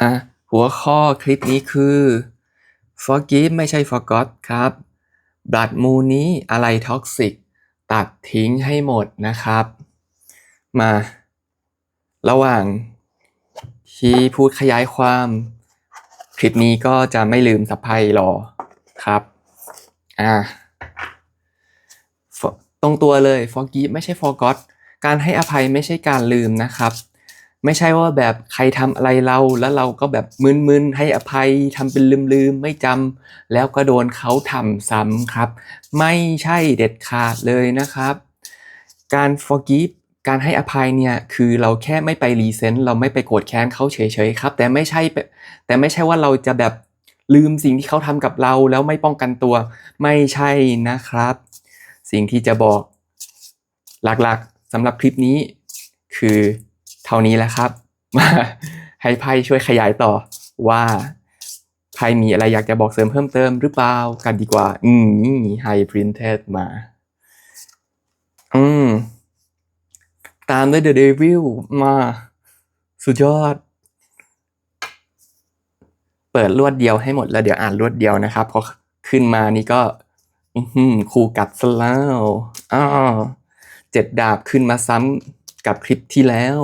อะหัวข้อคลิปนี้คือ forgive ไม่ใช่ forgot ครับ blood moon นี้อะไรท็อกซิกตัดทิ้งให้หมดนะครับ มา ระหว่างที่พูดขยายความ คลิปนี้ก็จะไม่ลืมสัพไพหรอครับ อ่าตรงตัวเลย forgive ไม่ใช่ forgot การให้อภัยไม่ใช่การลืมนะครับ ไม่ใช่ว่าแบบใครทำอะไรเราแล้วเราก็แบบมึนๆให้อภัยทำเป็นลืมๆไม่จำแล้วก็โดนเขาทำซ้ำครับ ไม่ใช่เด็ดขาดเลยนะครับ การ forgive การให้อภัยเนี่ยคือเราแค่ไม่ไปรีเซนต์เราไม่ไปโกรธแค้นเขาเฉยๆครับ แต่ไม่ใช่แบบแต่ไม่ใช่ว่าเราจะแบบลืมสิ่งที่เขาทำกับเราแล้วไม่ป้องกันตัว ไม่ใช่นะครับ สิ่งที่จะบอกหลักๆสำหรับคลิปนี้คือ เท่านี้แหละครับ มาให้ไพ่ช่วยขยายต่อว่าไพ่มีอะไรอยากจะบอกเสริมเพิ่มเติมหรือเปล่ากันดีกว่า อืมไฮพรินเทสมา อืม ตามด้วย The Devil มา สุดยอด เปิดรวดเดียวให้หมดแล้วเดี๋ยวอ่านรวดเดียวนะครับพอขึ้นมานี่ก็อืมคู่กัดซะแล้วอ้าวเจ็ดดาบขึ้นมาซ้ำกับคลิปที่แล้ว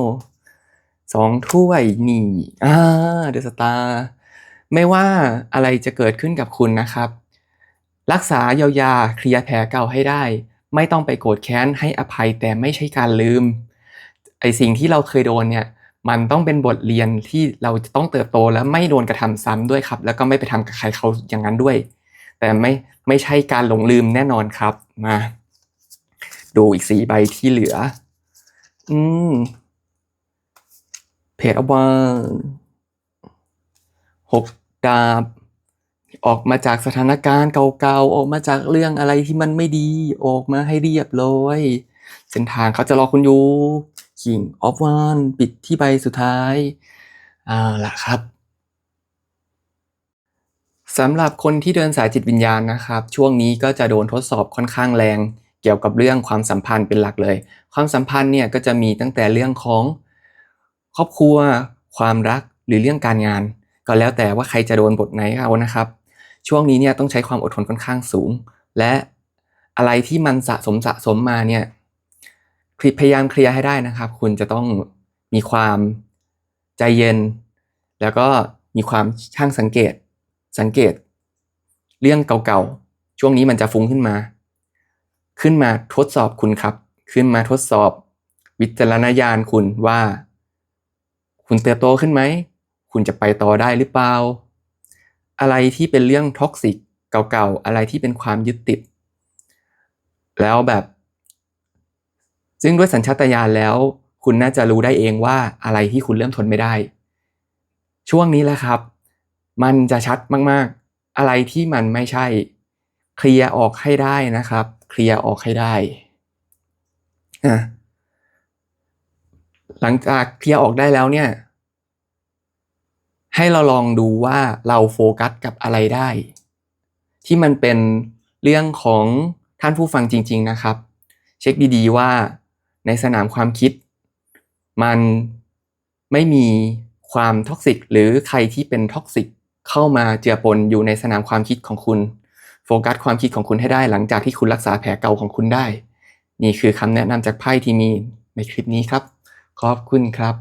สองถ้วยนี่อ่าเดอะสตาร์ไม่ว่าอะไรจะเกิดขึ้นกับคุณนะครับ รักษาเยียวยาเคลียร์แผลเก่าให้ได้ ไม่ต้องไปโกรธแค้นให้อภัยแต่ไม่ใช่การลืมไอสิ่งที่เราเคยโดนเนี่ยมันต้องเป็นบทเรียนที่เราจะต้องเติบโตและไม่โดนกระทำซ้ำด้วยครับ แล้วก็ไม่ไปทำกับใครเขาอย่างนั้นด้วย แต่ไม่ไม่ใช่การหลงลืมแน่นอนครับมาดูอีกสี่ใบที่เหลือ อืม เพจอวาหกดาบ ออกมาจากสถานการณ์เก่าๆ ออกมาจากเรื่องอะไรที่มันไม่ดี ออกมาให้เรียบร้อย เส้นทางเขาจะรอคุณอยู่ King of One ปิดที่ใบสุดท้ายเอาล่ะครับสำหรับคนที่เดินสายจิตวิญญาณนะครับ ช่วงนี้ก็จะโดนทดสอบค่อนข้างแรง เกี่ยวกับเรื่องความสัมพันธ์เป็นหลักเลย ความสัมพันธ์เนี่ยก็จะมีตั้งแต่เรื่องของ ครอบครัว ความรักหรือเรื่องการงาน ก็แล้วแต่ว่าใครจะโดนบทไหนเอานะครับ ช่วงนี้เนี่ยต้องใช้ความอดทนค่อนข้างสูง และอะไรที่มันสะสมสะสมมาเนี่ยพยายามเคลียร์ให้ได้นะครับ คุณจะต้องมีความใจเย็น แล้วก็มีความช่างสังเกต สังเกต เรื่องเก่าๆ ช่วงนี้มันจะฟุ้งขึ้นมา ขึ้นมาทดสอบคุณครับ ขึ้นมาทดสอบ วิจารณญาณคุณว่า คุณเติบโตขึ้นไหม คุณจะไปต่อได้หรือเปล่า อะไรที่เป็นเรื่องท็อกซิกเก่าๆ อะไรที่เป็นความยึดติด แล้วแบบ ซึ่งด้วยสัญชาตญาณแล้ว คุณน่าจะรู้ได้เองว่าอะไรที่คุณเริ่มทนไม่ได้ ช่วงนี้แหละครับ มันจะชัดมากๆ อะไรที่มันไม่ใช่ เคลียร์ออกให้ได้นะครับ เคลียร์ออกให้ได้อะ หลังจากเคลียร์ออกได้แล้วเนี่ย ให้เราลองดูว่าเราโฟกัสกับอะไรได้ ที่มันเป็นเรื่องของท่านผู้ฟังจริง ๆนะครับ เช็คดีๆว่าในสนามความคิด มันไม่มีความท็อกซิกหรือใครที่เป็นท็อกซิกเข้ามาเจือปนอยู่ในสนามความคิดของคุณ โฟกัสความคิดของคุณให้ได้หลังจากที่คุณรักษาแผลเก่าของคุณได้ นี่คือคำแนะนำจากไพ่ที่มีในคลิปนี้ครับ ขอบคุณครับ